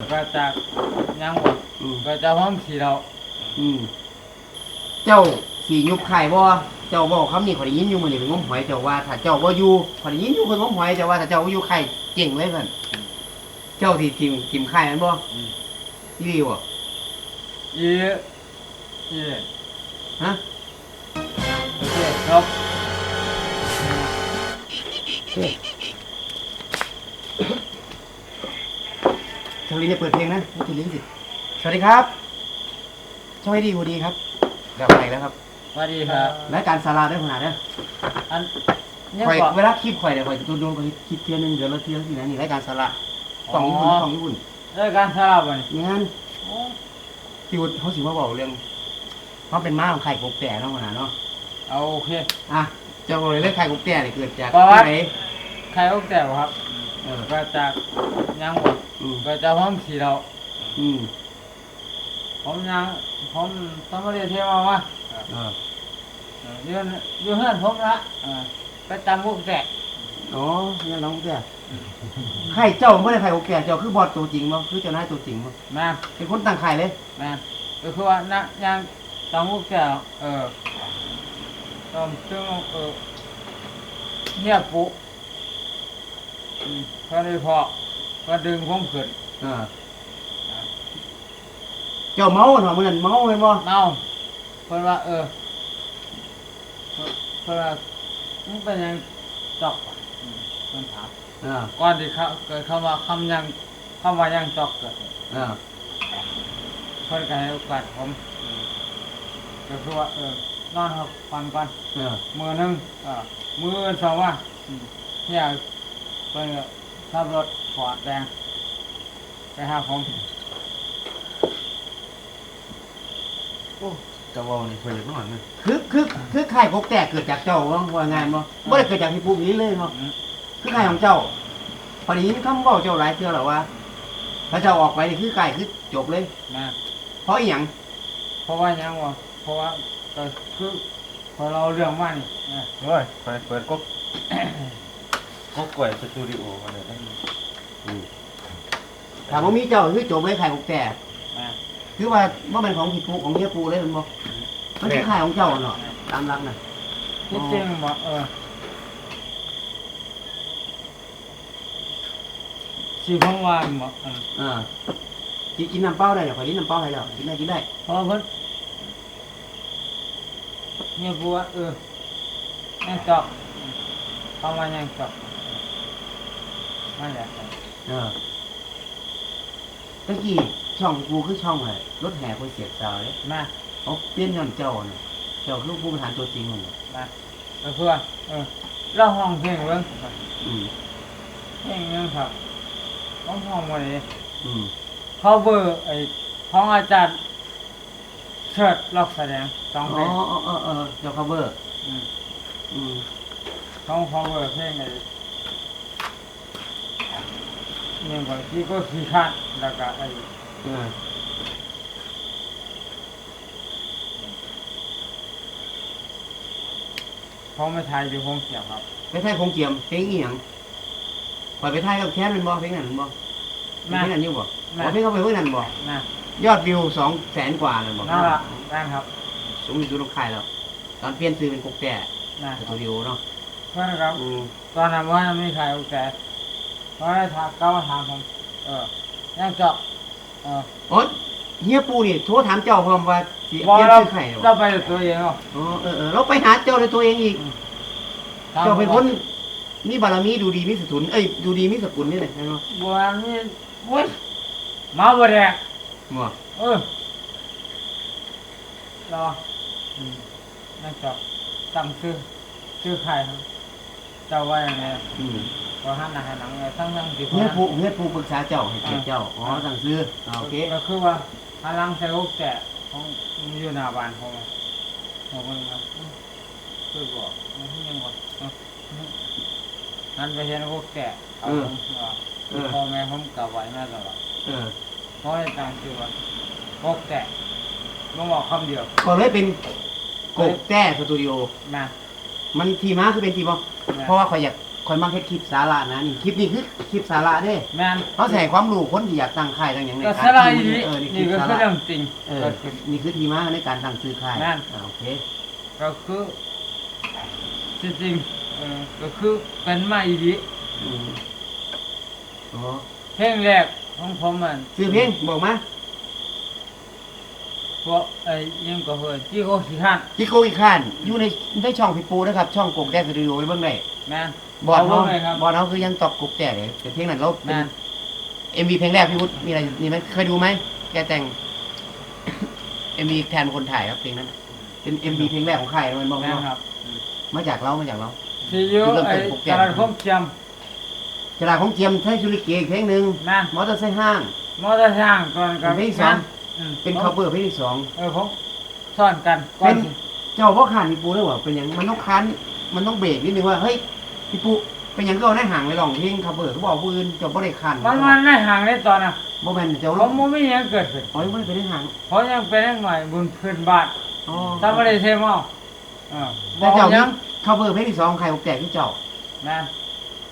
ก็จะยังบ่อืมก็จะพร้อมสีเราอืมเจ้าสียุบไข่บ่เจ้าบอกคำนี้ขอยได้ยินอยู่มื้อนี้เป็นงมหอยเจ้าว่าถ้าเจ้าบ่อยู่ขอยได้ยินอยู่เพิ่นงมหอยเจ้าว่าถ้าเจ้าบ่อยู่ไข่เก่งเลยเพิ่นเจ้าที่ทีมทีมไข่แม่นบ่อีหลีบ่อีอีฮะโอเคครับ ชาวลินจะเปิดเพลงนะไม่ติดลิ้นสิสวัสดีครับช่วยดีกว่ดีครับกลับมาอีกแล้วครับ สวัสดีครับรายการสาระได้ขนาดเด้ออันยังข่อยบ่เวลาคลิปข่อยเนี่ยข่อยจะโดนข่อยคลิปเที่ยหนึ่งเดือนละเที่ยสินะนี่รายการสาระกล่องญี่ปุ่นกล่องญี่ปุ่นรายการสลับบ่นี่งานที่ว่าเขาสิมาบอกเรื่องเขาเป็นม้าของไข่กบแต่เนาะขนาดเนาะเอาโอเคอะจ้าบอกเลยเรื่องไข่กบแต่เนี่ยเกิดจากประวัติที่ไหนใครโอกแต่บ่ครับเออก็จะยังบ่อื มก็จะพร้อมสีเราอืมผมยังผมต้องมาเรียนเที่ยวมาว่าเออเอออยู่อยู่เฮือนผมละเออไปตามพวกแตกอ๋อเนี่ยน้องกบแต่ไข่เจ้าไม่ได้ไข่กบแต่เจ้าคือบอสตัวจริงมั้คือเจ้านายตัวจริงมั้แม่นเป็นคนตั้งไข่เลยแม่นก็คือว่านะยังตามพวกแตกเออต้องซึ่งเออเนี่ยปุ๊อืมพอได้พอ ก็ดึงผมขึ้นเออเจ้าเมาเนาะมันนั่นเมาเห็นบ่เมาเพิ่นว่า เออเพิ่นเพิ่นว่ามึงเป็นหยังจอกวะอืมเพิ่นถามเออก่อนที่เขาเกิดคำว่าคำยังคำว่ายังจอกเกิดเออเพิ่นก็ให้โอกาสผมอืมก็คือว่าเออนอนครับฟังก่อนเออมือหนึงเอ่ามืออื่นสองว่าอืมเนี่ยเพิ่นก็ขับรถ ฟอร์ดแดงไปหาผมเจ้าเว่านี่เพิ่นจะนอนนะคือคือคือไข่กบแต่เกิดจากเจ้าว่าว่าไงบ่บ่ได้เกิดจากที่ปลูกนี้เลยเนาะอืมคือไก่ของเจ้าพอดีนี้คำบอกเจ้าหลายเทื่อแล้วว่าถ้าเจ้าออกไปนี่คือไก่คือจบเลยนะเพราะอีหยังเพราะว่ายังวะเพราะว่าก็คือพอเราเรื่องมานี่นะเฮ้ยเปิดเปิดก็ก็กล้วยสตูดิโอมาเลย ถามว่ามีเจ้าคือจบเลยไข่ของแต่นะคือว่าว่าเป็นของผิดปูของเมียปูเลยมันบอกมันคือไข่ของเจ้าเนาะตามรักน่ะที่จริงบอกเออสิผมว่าบอกเออเออกินกินน้ำเปล่าได้เดี๋ยวขอกินน้ำเปล่าให้แล้วกินได้กินได้เพราะเพิ่นเนี่ยบัวาเออยังจอกเขามายังจอกมาแหละ เออตะกี้ช่องกูคือช่องอะไรรถแห่คนเสียบสาวเลยมาเขาเปลี่ยนย้อนเจ้าเนาะเจ้าคือผู้ประธานตัวจริงมันน่ะมาก็คือว่าเออเราห้องเพลงเบิ่งอืมเพลงยังครับห้องห้องวันนี้อืมเขาเบอร์ไอ้ของอาจารย์เชิดล็อกแสดงสองเพอ๋ลองอ๋ออ๋อเออเจ้า cover อืมอืมของเขาเบอร์เพลงไอ้ เนี่ยก็ที่ก็ขี้ข้านแล้วก็ไอ้เออเขาไม่ทายอยู่ห้องเสียงครับไปถ่ายคงเกียมเพลงอีหยังปล่อยไปถ่ายกับแคสเป็นบ่เพลงนั้นบ่เพลแม่งนั้นอยู่บ่แม่อ๋อเพลงเขาไปเมื่อนั้นบ่นะยอดวิวสองแสนกว่าเลยบ่นั่นละแรงครับสูงสุดของค่ายแล้ว ตอนเปลี่ยนซื้อเป็นกกแต่นะสตูดิโอเนาะเพื่อนครับอืมตอนนั้นว่าไม่มีใครโอเค เพราะได้ถามเขามาถามผมเออยังเจาะเออโอ๊ยเฮียปูนี่โทรถามเจ้าพร้อมว่าสิบอเปกลี่ยนเราซื้อไข่เหรอเราไปด้วยตัวเองเหรออ๋อเออเออเราไปหาเจ้าด้วยตัวเองอีกถามเจ้าเป็นผมคว่นมีบารมีดูดีมีสกุลเอ้ยดูดีมีสกุลนี่แหละเนาะบัวนี่โว้ยมาบ่แดกบ่เออรออืมนั่นเจาะตั้งชื่อชื่อใครครับเจ้าว่าอย่างไร อืม พอหันหน้าหันหลังเลยทั้งทั้งที่เฮียปูเฮียปูปรึกษาเจ้าให้เกียรติเจ้าอ๋อสั่งซื้ออ่าโอเคก็คือว่าหันหลังใส่ลูกแกะของอยู่หน้าบ้านผมอะผมก็เลยว่าอืมคือบอกมันยังบอกเออนั่นไปเห็นพวกแกะเอาผมว่าพ่อแม่ผมกลับไว้มาตลอดเออเพราะในต่างชื่อว่าพวกแกะต้องบอกคำเดียวก็เลยเป็นกกแต่สตูดิโอนะมันทีมาคือเป็นทีบ่นะเพราะว่าข่อยอยาก คอยมาเฮ็ดคลิปสาระนะนี่คลิปนี้คือคลิปสาระเด้แม่นเขาใส่ความรู้คนที่อยากตั้งค่ายตั้งอย่างในก็การสลายดีเออนี่คลินี่ปก็สาคือระเรื่องจริงเออก็คือ นี่คือที่มาในการตั้งซื้อค่ายแม่น อ่าโอเคก็คือจริงๆเออก็คือเป็นมาอีดีอืมอ๋อเพลงแรกของผมมันซื้อเพลงบอกมาพวกไอ้ยังก็เฮ้ยที่โคสิฮันจิโกอีกขั้นอยู่ในในช่องพี่ปูนะครับ ช่องกกแดกสตูดิโอไปเบิ่งได้แม่น บอดเอาเนาะเบิ่งเลยครับ บอดเนาะคือยังตอกกกแดกเลยแต่เพลงนั้นเราเป็นแม่นเอ็มวีเพลงแรกพี่วุฒิมีอะไรนี่ไหมเคยดูไหมแกแต่งเอ็มวีแทนคนถ่ายครับเพลงนั้น เป็นเอ็มวีเพลงแรกของใครมันบอกแม่นเนาะครับมาจากเรามาจากเราที่อยู่เริ่มไอ้เป็นโปรแกรตมลาดคมเจียมจราของเจียมไทยชุริเกอีกเพลงหนึ่งแม่นมอเตอร์ไซค์ห้าง มอเตอร์ไซค์ก่อนกับเป็นเพลงที่สองแม่มเป็นผมคัฟเวอร์เพลงที่สอง เออผมซ่อนกันก่อเป็น นสิเจ้าพ่อขานพี่ปูด้วยว่าเป็นอย่างมันต้องคันมันต้องเบรกนิดนึงว่าเฮ้ย พี่ปูเป็นอย่างก็เอาหน้าห่างไปลองเพลงคัฟเวอร์เขาบอกปืนเจ้าบ่ได้คันมันมันไม่ห่างในตอนน่ะบ่แม่นเจ้าผลมงบ่มีหยังเกิดขึ้นอ๋อยังบ่ได้ไปได้ห่างเพราะยังเป็นหน่อยบุญพื้นบ้านอ๋อถ้าไม่ได้เทมเอาเออบแต่อกเจ้ายันี่งคัฟเวอร์เพลงที่สองใครบอกแจกที่เจ้าแม่น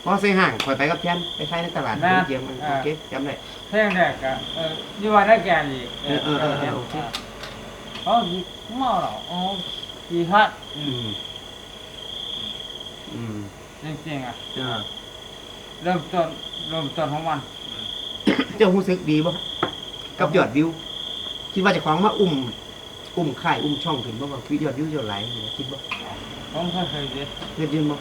มอเตอร์ไซค์ห่างข่อยไปกับแทนไปขายในตลาดแม่เจียมอ่าโอเคจำได้ เพลงแรกอะเออยี่วันได้แก่อีกเออเออเออเออโอเคเขาสิเมาแล้วอ๋อกี่ฮัดอือืมมอืม จริงๆอะ เออเริ่มต้นเริ่มต้นของมันเจ้ารู้สึกดีบ่กับยอดวิว คิดว่าเจะของมาอุ้ม อุ้มค่ายอุ้มช่องถึงบ่ว่าวิวยอดวิวจะไหลายคิดบ่ผมเคยเคยเด้เฮ็ดยืนบ่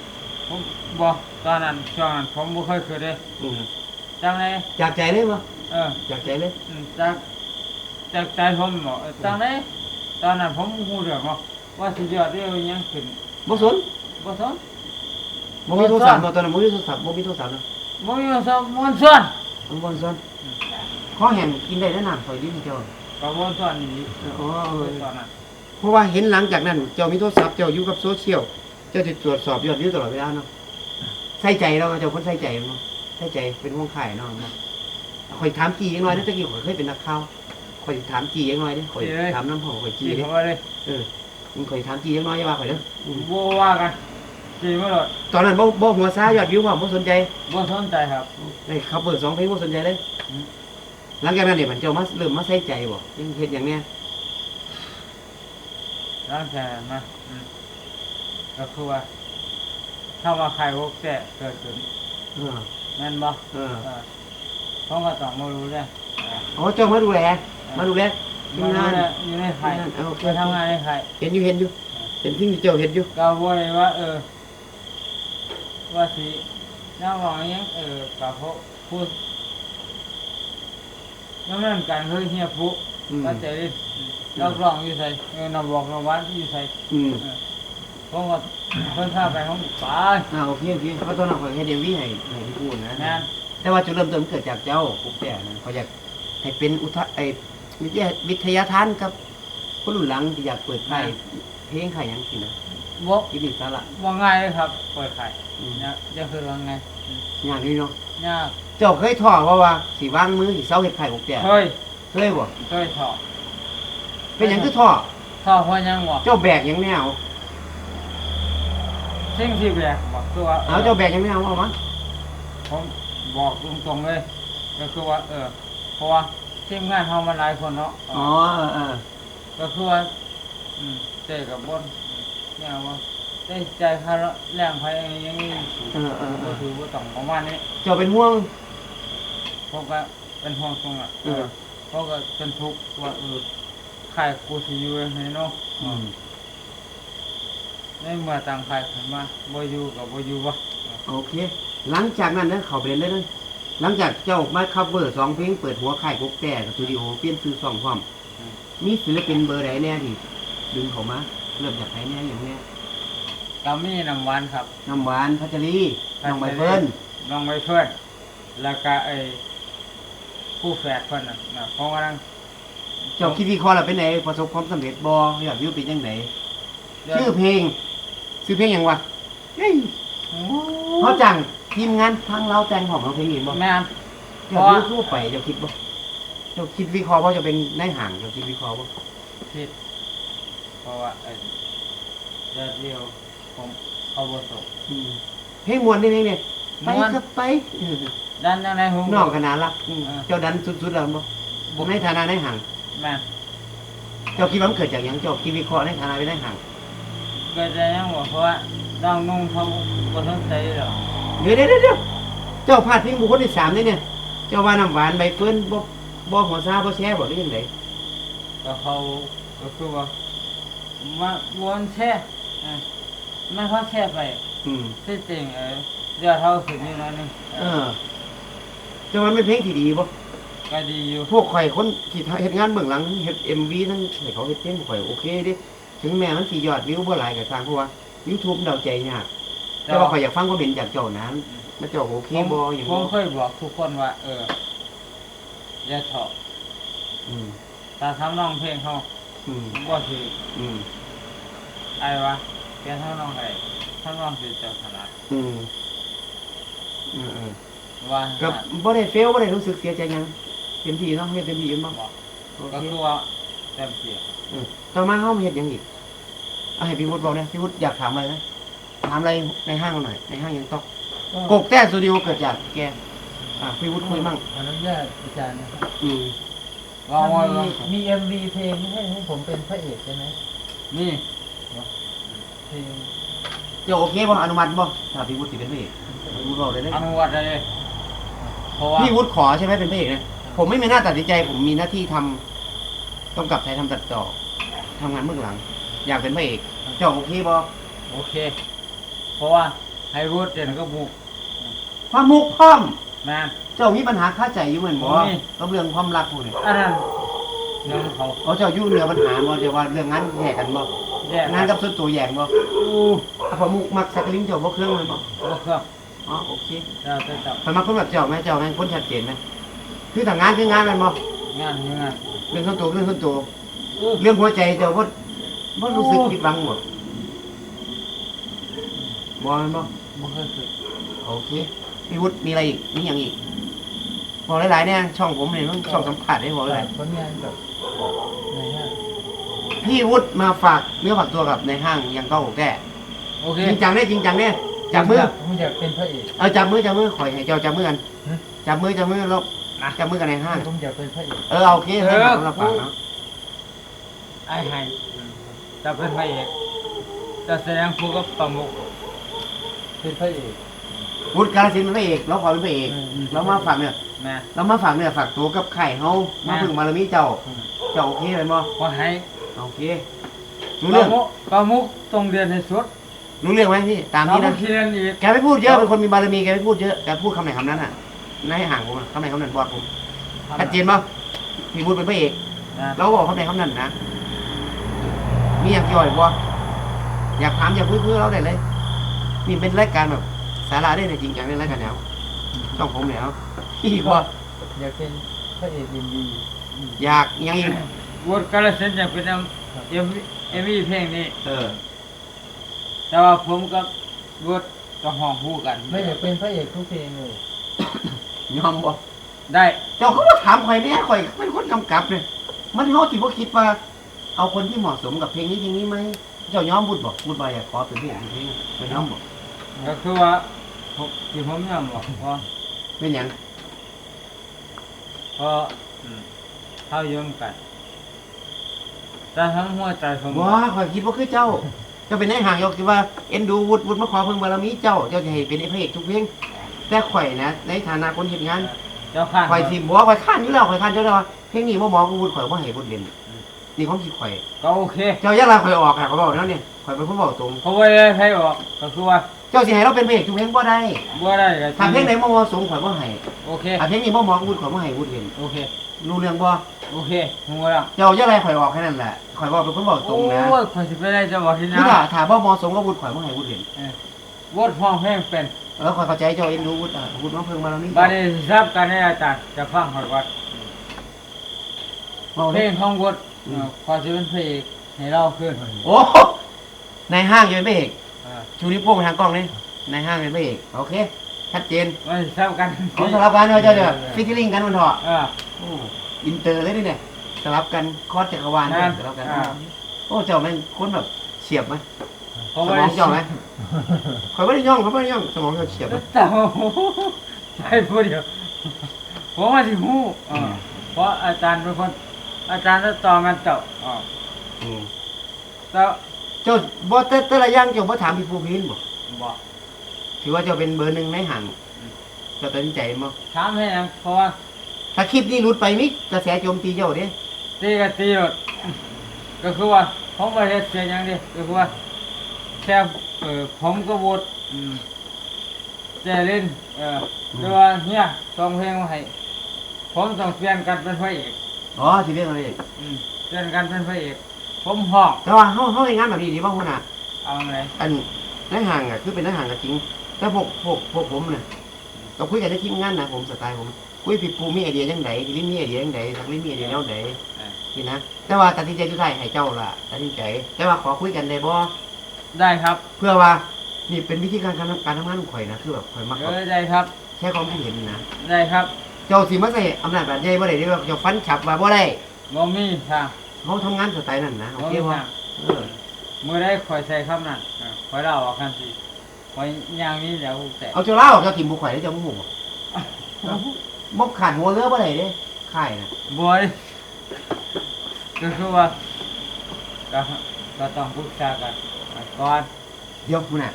ผมบอกตอนนั้นช่วงนั้นผมบ่เคยเคยเด้อืมจำได้จากใจเลยบ่เออจากใจเลยอืมจากจากใจผมบอกเออตอนนั้นตอนนั้นผมหูเรื่องเนาะว่าสิยอดเรื่องยังขึ้นบ่สนบ่สน บ่มีโทรศัพท์บ่ตอนนั้นบ่มีโทรศัพท์บ่มีโทรศัพท์เนาะบ่มีสมมนส่วนมันบ่สนขอแห้งกินได้แล้วน้ำข่อยดีเจ้า ก็บ่ส่วนนี่อ๋อเออตอนนั้นเพราะว่าเห็นหลังจากนั้น เจ้ามีโทรศัพท์เจ้าอยู่กับโซเชียลเจ้าจะตรวจสอบยอดวิวตลอดเวลาเนาะใส่ใจเราเจ้าคนใส่ใจเนาะใส่ใจเป็นห่วงไข่เนาะเนาะข่อยถามจีอย่างน้อยเด้อตะกี้ข่อยเคยเป็นนักข่าวข่อยถามจีอย่างน้อยเด้อข่อยถามน้ำหอมข่อยจีจีเด้อเขาว่าเลยเออมึงข่อยถามจีอย่างน้อยอย่าว่าข่อยเด้ออืมบ่ว่ากัน จีบ่หลดตอนนั้นบ่บ่หัวซ่ายอดวิวว่าบ่สนใจบ่สนใจครับได้ขับเปิดสองเพลงบ่สนใจเลยอืมหลังจากนั้นเนี่ยมันเจ้ามาเริ่มมาใส่ใจบ่ยังเฮ็ดอย่างเนี้ยร่างกายมาอืมก็คือว่า ถ้าว่าใครพวกแก่เกิดขึ้นเออแม่นบ่เออเออเขาก็ต้องมารู้เลยอ๋อเจ้ามาดูแลมาดูแลมารู้เลยอยู่ในไข่เอาโอเคไปทำงานในไข่เห็นอยู่เห็นอยู่เห็นสิ่งที่เจ้าเห็นอยู่ก็บ่ได้ว่าเออ ว่าสิน้าบอกอิหยังเออกับพวกพูดนั่นนั่นกันคือเฮียผู้อืม ก็ใจดิรับรองอยู่ใส่เออนำบอกนำวัดอยู่ใส่อืมผมก็ เพิ่นพาไปห้องไปอ่าโอเคโอเคเพราะตอนนั้นข่อยให้เดวี่ให้ให้พี่พูดนะแม่นแต่ว่าจุดเริ่มต้นมันเกิดจากเจ้าปุ๊บแต่นะเขาอยากให้เป็นอุทะไอวิทยาวิทยาทานกับคนรุ่นหลังที่อยากเปิดไข่ เพลงไข่ยังสินะบ่ที่มีสาระบ่ง่ายเลยครับเปิดไข่อืมนะจะคือว่าไงงานนี้เนาะยากเจ้าเคยท้อว่าว่าสิวางมือสิเศร้าเฮ็ดไข่ปุ๊บแต่เคยเคยบ่เคยถอดเป็นหยังคือท้อถอดเพราะยังบ่เจ้าแบกหยังแนวสิ่งที่แบกบ่คือว่าเอาเจ้าแบกหยังแนวเอามาผมบอกตรงๆเลย ก็คือว่า เออ เพราะว่าทีมงานเฮามันหลายคนเนาะอ๋อเออเออก็คือว่าอืม เจกับบนเนี่ยว่าได้ใจค่าแรงภายในอย่างนี้เออเออเอก็อถือว่าต้องประมาณนี้เจ้าเป็นห่วงผมก็เป็นห่วงตรงอะเออ เพราะก็เป็นทุกข์ว่าเออขายกูสิอยู่ยังไงเนาะอืมในเมื่อต่างขายขึ้นมาบ่อยู่กับบ่อยู่วะโอเค หลังจากนั้นนะเขาไปเล่นเลยเลย หลังจากเจ้ามาคัฟเวอร์สองเพลงเปิดหัวค่ายปุ๊บแต่สตูดิโอเปลี่ยนซื้อสองพร้อมมีศิลปินเบอร์ใดแน่ที่ ดึงเขามาเริ่มจากไหนแน่อย่างเนี้ยก็มีน้ำหวานครับน้ำหวานพัชรีน้องใบเฟิร์นน้องใบเฟิร์นแล้วก็ไอ้ผู้แฝดเพิ่นน่ะนะเพราะว่านั่งเจ้าคิดวิเคราะห์แล้วเป็นไงประสบความสำเร็จบ่อยากวิวเป็นยังไงชื่อเพลงชื่อเพลงหยังวะเฮ้ยเขาจังทีมงานทางเราแต่งของเราเพลงเองบ่แม่นเจ้าวิวทั่วไปเจ้าคิดบ่เจ้าคิดวิเคราะห์ว่าจะเป็นในห่างเจ้าคิดวิเคราะห์บ่ผิด เพราะว่าไอ้ยอดเดียวผมเอาบ่ตกอืมเพลงมวนนี่เพลงเนี่ยไปม่วนครับไปเออดันยังไงผมน้องขนาดรักอืมเออเจ้าดันสุดๆแล้วบ่บ่ในฐานะในห่าง แม่นเจ้าคิดว่ามันเกิดจากหยังเจ้าคิดวิเคราะห์ในฐานะเป็นในห่างก็จะยังบอกเพราะว่าน้องนุ่งเขาบ่สนใจหรอกเดี๋ยวเดี๋ยวเดี๋ยวเจ้าพาดพิงบุคคลที่สามนี่เนี่ย เจ้าว่าน้ำหวานใบเฟิร์นบ่บ่หัวซาบ่แช่บ่หรือยังไงก็เขาก็คือว่า มาวนแช่อะไม่เขาแช่ไปอืมที่จริงเออเดี๋ยวเขาขึ้นนิดหน่อยหนึงเออเจ้าว่ามันเป็นเพลงที่ดีบ่ก็ดีอยู่พวกข่อยคนที่เฮ็ดงานเบื้องหลังเฮ็ด MV ทั้งให้เขาเฮ็ดเพลงข่อยโอเคเด้ถึงแม้มันสิยอดวิวบ่หลายก็ตามเพราะว่า YouTube เดาใจยากแต่ว่าข่อยอยากฟังความเห็นจากเจ้านั้นมันเจ้าโอเคบ่อย่างผมบ่เคยบอกทุกคนว่า เอออย่าถอดอืม ตาทำน้องเพลงเขา อืมบ่ถืออืมไอ้วะเปลี่ยนทำน้องไอ้ทำน้องคือเจ้าถนัดอืมอืมเออว่าก็บ่ได้เฟลบ่ได้รู้สึกเสียใจหยังเต็มที่เนาะเฮ็ดเต็มที่อยู่บ่บอกโอก็เคคือว่าเต็มที่อืมต่อมาเฮามาเฮ็ดหยังอีกเอาให้พี่วุฒิบอกนะพี่วุฒิอยากถามอะไรนะถามอะไรในห้างเราหน่อยในห้างยังต้องกกแต้สตูดิโอเกิดจากแกอะพี่วุฒิคุยมั่งอนุญาตอาจารย์นะครับอืม ว่าว่าว่ามีมีเอ็มวีเพลงให้ให้ผมเป็นพระเอกใช่ไหมนี่เพลงเจ้าโอเคบ่อนุมัติบ่ถ้าพี่วุฒิสิเป็นพระเอกพี่วุฒิบอกเลยนะอนุวัตเลยเพราะว่าพี่วุฒิขอใช่ไหมเป็นพระเอกนะผมไม่มีหน้าตัดสินใจ ผมมีหน้าที่ทำต้องกลับไทยทำตัดต่อทำงานเบื้องหลัง อยากเป็นพระเอกเจ้าโอเคบ่โอเค เพราะว่าให้รูดเด่นก็บุกความมุกพร้อม แม่น เจ้ามีปัญหาคาใจอยู่เหมือนบ่มี กับเรื่องความรักพวกนี้อันนั้นเรื่องเขาเอาเจ้าอยู่เหนือปัญหาบ่เดี๋ยวว่าเรื่องงานแยกกันบ่แยกงานกับส่วนตัวแยกบ่อู้อะพอมุกมักสักลิ้นเจ้าบ่เครื่องเลยบ่บ่เครื่องอ๋อโอเคเราจะจับมันมาคนแบบเจ้าไหมเจ้าแม่งคนชัดเจนไหมคือทางงานคืองานแมันบ่งานยังไงเรื่องส่วนตัวเรื่องส่วนตัว อู้เรื่องหัวใจเจ้าบ่บ่รู้สึกผิดหวังบ่บ่แม่นบ่บ่เคยฝึกโอเค พี่วุฒิมีอะไรอีกมีหยังอีกบอกหลายๆเนี่ยช่องผมเนี่ยมันช่องสัมผัสได้บอกหฝาลากยผลงานกับในห้างพี่วุฒิมาฝากเนื้อฝากตัวกับในห้างยังเก้าแก่โอเคจริงจังเนี่ยจริงจังเนี่ยจับมือผมอยากเป็นพระเอกเอาจับมือจับมือขอยให้เจ้าจับมือกันฮะจับมือจับมือแล้วจับมือกันในห้างผมอยากเป็นพระเอกเออเอาโอเคให้ฝากเราฝากเนาะไอ้ให้จะเป็นพระเอกจะแสดงคู่กับประมุขเป็นพระเอก วุฒิการศิลป์เป็นพระเอกเราขอเป็นพระเอกอืม เรามาฝากเนี่ยแม่เรามาฝากเนี่ยฝากตัวกับไข่เฮามาพึ่งบารมีเจ้าอืมเจ้าโอเคเลยบ่ขอให้โอเครู้ปเรื่ระองมุขประมุขต้องเรียนให้สุดรู้เรื่องไหมพี่ตามนี้เรานะเรียนอีกแกไม่พูดเยอะเป็นคนมีบารมีแกไม่พูดเยอะแกพูดคำไหนคำนั้นอะนายห่างผมอะคำไหนคำนั้นบอดผมชัดเจนป่ะพี่พูดเป็นพระเอกนะเราบอกคำไหนคำนั้นนะมีอย่างย่อยบ่อยากถามอยากคุยคุยกับเราได้เลยนี่เป็นรายการแบบ สาระได้ในจริงจังในรายการแนวช่องผมแล้วพี่บ่อยากเป็นพระเอกยินดีอยากยังอีกวดกาลสินธุ์จะเป็นเอ็มเอ็มวีเพลงนี้เออ แต่ว่าผมกับวดก็ห้องคู่กัน ไม่อยากเป็นพระเอกทุกเพลงเลยยอมบ่ได้เจ้าก็มาถามข่อยเนี่ยข่อยเป็นคนกำกับเลยมันเฮาสิบ่คิดว่า เอาคนที่เหมาะสมกับเพลงนี้เพลงนี้ไหมเจ้ายอมบุดบ่บุดบ่อยากขอเป็นเพลงเพลงเป็นยอมบ่ก็คือว่า ผมที่ผมยอมบอกเพราะเป็นหยังเพราะอืมเขาโยมกันแต่ทั้งหัวใจผมว้าข่อยคิดว่าคือเจ้า เจ้าเป็นนายห่างยกคิดว่าเอ็นดูวุฒิวุฒิมาขอเพิ่งบารมีเจ้า เจ้าจะให้เป็นพระเอกทุกเพลงแต่ข่อยนะ ในฐานะคนเฮ็ดงานเจ้าข้างข่อยสิบ่ข่อยค้านอยู่แล้วข่อยค้านเจ้าแล้วว่าเพลงนี้บ่เหมาะกับวุฒิข่อยบ่ให้วุฒิเล่นนี่ความคิดข่อย ก็โอเค เจ้าอย่าลาข่อยออกค่ะเขาบอกแล้วเนี่ยข่อยเป็นคนบอกตรง เขาไว้ให้ออกก็คือว่า เจ้าสิให้เราเป็นพระเอกทุกเพลงบ่ได้บ่ได้ก็ถ้าเพลงไหนบ่เหมาะสมข่อยบ่ให้โอเค ถ้าเพลงนี้บ่เหมาะกับวุฒิข่อยบ่ให้วุฒิเล่นโอเค รู้เรื่องบ่โอเคหัวแล้วเจ้าอย่าไล่ข่อยออกแค่นั้นแหละข่อยบอกเป็นคนบอกตรงนะโอ้ยคนสิไปได้จะบอกที่คือนะถ้าถ้าบ่เหมาะสมกับวุฒิข่อยบ่ให้วุฒิเล่นวดห้องเพลงเป็นเออข่อยเข้าใจเจ้าเอ็นดูวุฒิอะวุฒิมาเพิ่งบารมีบาดนี้ทราบกันให้อาจารย์จะฟังหอดวัดเว้าเพลเด้งของวดอืมขอจะเป็นเพลงให้เราขึ้นโอ้ในห้างยังเป็นพระเอกอ่า ชูนิ้วโป้งไปทางกล้องนี่ในห้างเป็นพระเอกโอเค ชัดเจนไม่ทราบกันเอาสลับกันเถอะเจ้าเด้อฟิชเชอร์ลิงกันมันเถอะอ่าโอ้อินเตอร์เลยนี่เนี่ยสลับกันคอร์สจักรวาลนั่นสลับกันอ่า โอ้เจ้าแม่งคนแบบเฉียบไหมเขาสไม่มองได้เจ้าไหมข่อยไม่ได้ย่องเขาไม่ได้ย่องสมองเจ้าเฉียบแต่ใช่พูดเดียวผมว่าที่หูอ่าเพราะอาจารย์เป็นคนอาจารย์จะต่อมันเจ้าอ่าอืมแต่ เจ้าบ่แต่แต่ละอย่างเจ้าบ่ถามพี่ภูมินบ่บอกถือว่าเจ้าเป็นเบอร์หนึ่งในห่างเจ้าตัดสินใจบ่ถามให้ยังเพราะว่าถ้าคลิปนี้หลุดไปมิกระแสโจมตีเจ้าเด้ตีกับตีหมดก็คือว่าผมไม่ได้เสียอย่างเดียวก็คือว่าแค่เออผมก็บดอืมแต่เล่นเออหรือว่าเนี่ยส่งเพลงมาให้ผมต้องเปลี่ยนกันเป็นพระเอกอ๋อสิเรื่องอะไรอืมเปลี่ยนกันเป็นพระเอก ผมห้องแต่ว่าเฮาเฮาเฮ็ดงานแบบนี้ดีบ่หัวหน้าเอาไงอันในห่างอะคือเป็นในห่างก็จริง แต่พวกพวกพวกผมน่ะเราคุยกันในทีมงานนะผมสไตล์ผมคุยผิดปูมีไอเดียจังไดพี่ลิ้นมีไอเดียจังไดสักลิ้นมีไอเดียแนวใดเออนี่นะแต่ว่าตัดสินใจสุดท้ายให้เจ้าล่ะตัดสินใจ แต่ว่าขอคุยกันได้บ่ได้ครับเพื่อว่านี่เป็นวิธีการการทำการทำงานของข่อยนะคือแบบข่อยมักเออได้ครับ แค่ความคิดเห็นนะได้ครับ เจ้าสิมาใส่อำนาจแบบใหญ่บ่ได้เด้ว่าเจ้าฟันฉับว่าบ่ได้บ่มีทาง เฮาทำงานสไตล์นั้นนะโอบ่เคมีบ่ทางเออมือได้คอยใส่คำนั้นเออคอยเล่าออกกันสิคอยย่างนี้เดี๋ยวแต่เอาเจ้าเล่าเจ้าถิ่มบ่ข่อยได้เจ้าบ่ฮู้บ่มกขาดหัวเรือบ่ได้เด้ค่ายน่ะบอยก็คือว่าก็ก็ต้องปรึกษากันก่อนเดี๋ยวพุ่นน่ะ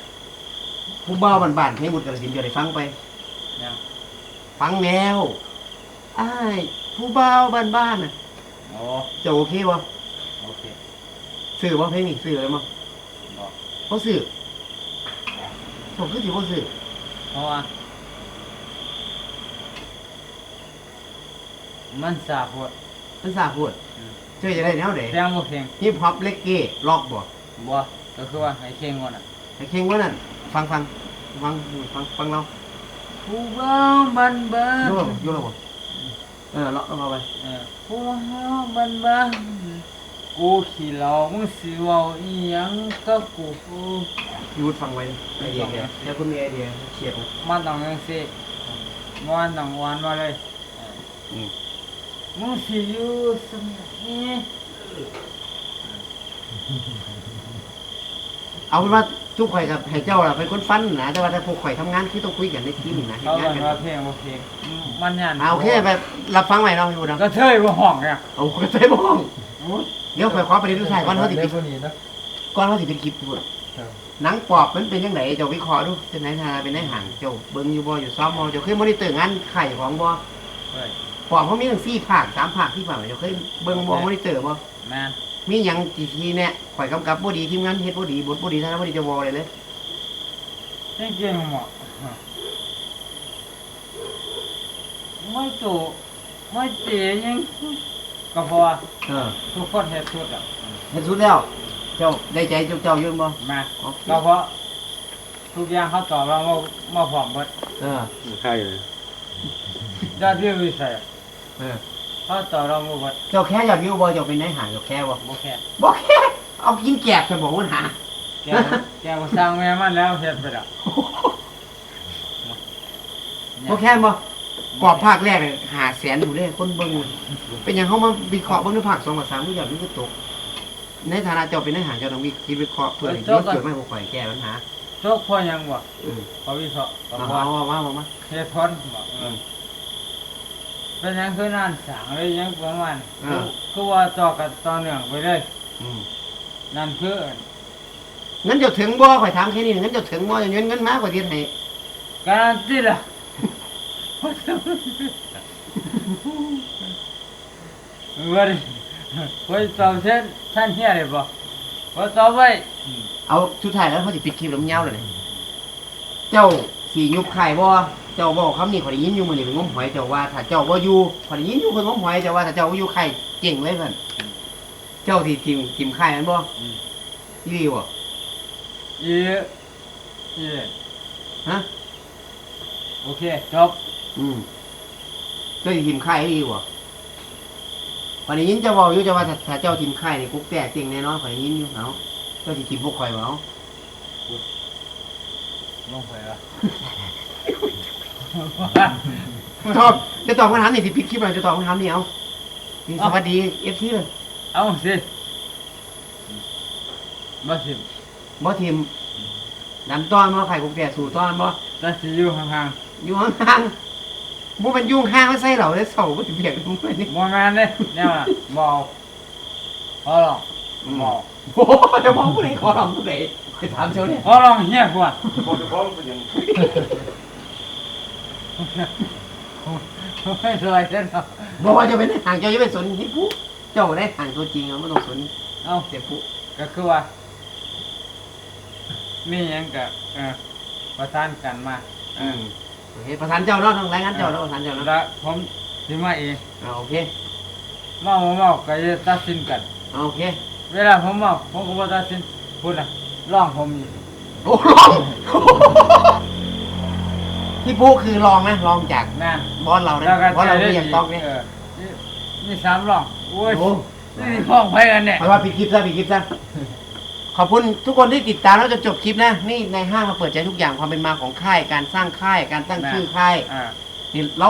ผู้บ่าวบ้านๆเพลงบุญกระสินเดี๋ยวได้ฟังไปเนี่ยฟังแล้วอ้ายผู้บ่าวบ้านๆน่ะ โอ้เจะโอเคบ่โอเคซื้อบ่เพลงนี้ซื้อเลยมั้งบอกบ่ซื้อผมคือสิบ่ซื้อเพราะว่ามันสาหัวมันสาพูดอืม เจ้าจะได้แนวใดแซงบ่เพียงฮิปฮอปเลกเก้ล็อกบ่บ่ก็คือว่าให้เข่งก่อนอะให้เข่งว่านั่นฟังฟังฟังฟังฟังเราผู้บ่าวบันบันโยกโยกแล้วบ่ เออเลาะเอาไปเออผู้บ่าวบันบันกูขี้เหล้ามึงสิเว้าอีหยังกับกูยูดฟังไว้ไอเดียแกเดี๋ยวคุณมีไอเดียเฉียบมันต้องจังซี่มันต้องหวานมาเลยเอออืมมึงสิอยู่สมัยนี้ เอาเป็นว่าทุกข่อยกับให้เจ้าล่ะเป็นคนฟันนะแต่ว่าถ้าพวกข่อยทำงานคือต้องคุยกันในทีมนะเฮ็เขาดงานเรียกันกว่าเพลงบ่เพลงมันยันเอาโอเคไปรับฟังใหม่เนาะพี่บุญเนาะก็เทยบ่ห้องเนี่ยเอาไปไปบ้องเดี๋ยวข่อยขอประเด็นสุดท้ายก่อนเขาสิเด็ปิกดคนนี้นะ ก่อนเขาสิเป็นคลิปพี่บุญครับ หนังปอบมันเป็นยังไงเจ้าวิเคราะห์ดูเป็นไหนทาเป็นไหนห่างเจ้าเบิ่งอยู่บ่อยู่ซ้อมบ่เจ้าเคยมอนิเตอร์งานไข่ของบ่เฮ้ยปอบเขามีทั้ง4ภาค3ภาคที่ภาคเจ้าเคยเบิ่งบ่มอนิเตอร์บ่แม่น มีหยังกี่ทีเนี่ยข่อยกำกับบ่ดีทีมงานเฮ็ดบ่ดีบทบ่ดีท่านบ่ดีจะวอเลยเลยจริงๆหมอไม่ตู่ไม่เจียังก็เพราะว่าเออทุกคนเฮ็ดสุดอะเฮ็ดสุดแล้ว เจ้าได้ใจเจ้าเจ้าอยู่บ่มาโอเคก็เพราะทุกอย่างเขาตอบเรามามาพร้อมหมดเออใช่เลยยอดวิววิสัยเออเขาตอบเรามาหมดเจ้าแค่อยากอยู่บ่เจ้าเป็นนายห่างเจ้าแค่บ่บ่แค่บ่แค่เอากินแกบจะบอกว่าหาแกแกก็สร้างแม่มันแล้วเฮ็ดไปแล้วบ่แค่บ่กรอบภาคแรกเนี่ยหาแสนอยู่เด้คนเบิ่งเป็นหยังเฮามาวิเคราะห์เบิ่งในภาค2กับ3ผู้ใหญ่มันก็ตก ในฐานะเจ้าเป็นนายห่างเจ้าต้องวิคิดวิเคราะห์เพื่อให้เกิดไม่บ่ค่อยแก้ปัญหาโชคพ่อยังบ่เออเขาวิเคราะห์ก็เอาว่าเอาเอามามาเหตุผลบอก เออเป็นหยังคือนานสางเลยยังประมาณคือคือว่าต่อกันต่อเนื่องไปเลย อืมนั่นคืองั้นเจ้าถึงบ่ข่อยถามแค่นี้งั้นเจ้าถึงบ่จะเงินเงินมาข่อยเฮ็ดให้ การันตีล่ะว่าดิว่าตอบเช่นท่านเฮียเลยบ่ว่าตอบไว้เอาสุดท้ายแล้วเขาสิปิดคลิปแล้วมันยาวเลยเจ้าสิยุบไข่บ่เจ้าบอกคำนี้ข่อยได้ยินอยู่มื้อนี้เป็นงมหอยเจ้าว่าถ้าเจ้าบ่อยู่ข่อยได้ยินอยู่คนงมหอยเจ้าว่าถ้าเจ้าบ่อยู่ไข่เจ๋งเลยเพิ่นเจ้าสิทีมทีมไข่นั้นบ่อีหลีบ่อีอีฮะโอเคจบอืมเจ้าสิทีมไข่อีหลีบ่ข่อยได้ยินเจ้าเว้าอยู่เจ้าว่าถ้าถ้าเจ้าทีมไข่นี่กุ๊กแตกเจ๋งแน่นอนข่อยได้ยินอยู่เอาเจ้าสิทีมพวกข่อยบ่เอาลงไปละ ชอบจะตอบคำถามนี่สิปิดคลิปแล้วจะตอบคำถามนี่เอานี่สวัสดี FC เลยเอาสิมาสิบ่ทีมดันต้อนบ่ไข่กุกแก่สู่ต้อนบ่แต่สิอยู่ห่างอยู่ห่างๆบ่มันยุ่งห่างไม่ใส่เหล่าได้เศร้าบ่สิเบียกมึงเลยนี่ๆบ่แม่นเด้เนี่ยว่ะบ่เอาเอาหรอกบ่เอาโอ้จะมองผู้ใดขอร้องผู้ใดไปถามเจ้าเนี่ยเอาลองเฮียกว่าบอกจะพร้อมเป็นยัง ไม่สวยเด้อเนาะบอกว่าจะเป็นห่างเจ้าจะเป็นสนที่ผู้เจ้าได้ห่างตัวจริงเอาไม่ต้องสนเอาเสียผู้ก็คือว่ามีหยังก็เออประสานกันมาเออือมโอเคประธานเจ้าเนาะต้องรายงานเจ้าเนาะประธานเจ้าเนาะแล้วผมสิมาเองเอาโอเคเมาบ่เมาก็จะตัดสินกันเอาโอเค เวลาผมเมาผมก็บ่ตัดสินพูดนะร้องผมอีกโอ้ลอง ที่ผู้คือลองนะลองจากแม่นบอลเรานะแล้วก็บอลเราใจที่ได้ยังต้องเนี่ยเออนี่นี่สามร้องโอ้ยโอ้นี่ห้องไปกันเนี่ยเอาว่าปิดคลิปซะปิดคลิปซะขอบคุณทุกคนที่ติดตามแล้วจนจบคลิปนะ นี่ในห้างมาเปิดใจทุกอย่างความเป็นมาของค่าย การสร้างค่ายการตั้งชื่อค่ายอ่านี่เรา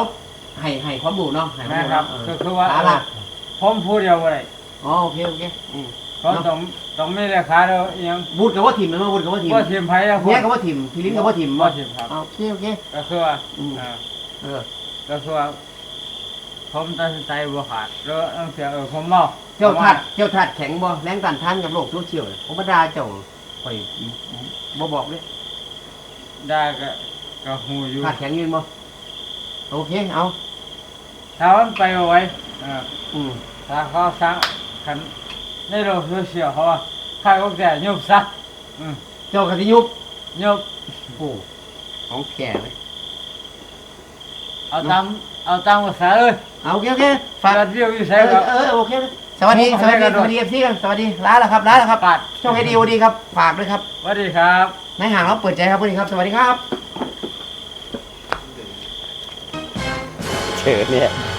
ให้ให้ความรู้เนาะให้ควาแม่มรู้ครับเนาะก็เออคือว่าสาระผมพูดเดียวบ่ได้อ๋อโอเคโอเคอืม เขาต้องต้องมีเลขาเด้ออีหยังบูดกับว่าทีมนะมาบูดกับว่าทีมบ่ทีมไผแล้วเนี่ยกับว่าทีมพี่ลิ้นกับว่าทีมบ่ทีมครับโอเคโอเค ก็คือว่าอืม อ่าเออก็คือว่าผมตัดสินใจบ่ขาดแล้วตั้งแต่เออผมเมาเที่ยวทัดเที่ยวทัดแข็งบ่แรงต้านทานกับโลกโซเชียลผมบ่ด่าเจ้าข่อยบ่บอกเลยได้ก็ก็ฮู้อยู่ทัดแข็งยืนบ่โอเคเอาถ้ามันไปเอาไว้เอออืมถ้าเขาสร้างคัน ในโลกโซเชียลเขาว่าใครก็แต่ยุบซะอืมเจ้ากสิยุบยุบโอ้ของแก่เลยเอาตามเอาตามภาษาเลยเอาโอเคโอเคฝากยอดวิวอยู่เอใช่อครับเออโอเคสวัสดีสวัสดีสวัสดีเอฟซีกันสวัสดีลาแล้วครับลาแล้วครับปาดช่องไอดีโอดีครับฝากด้วยครับสวัสดีครับในห่างเราเปิดใจครับสวัสดีครับ สวัสดีครับเฉินเนี่ย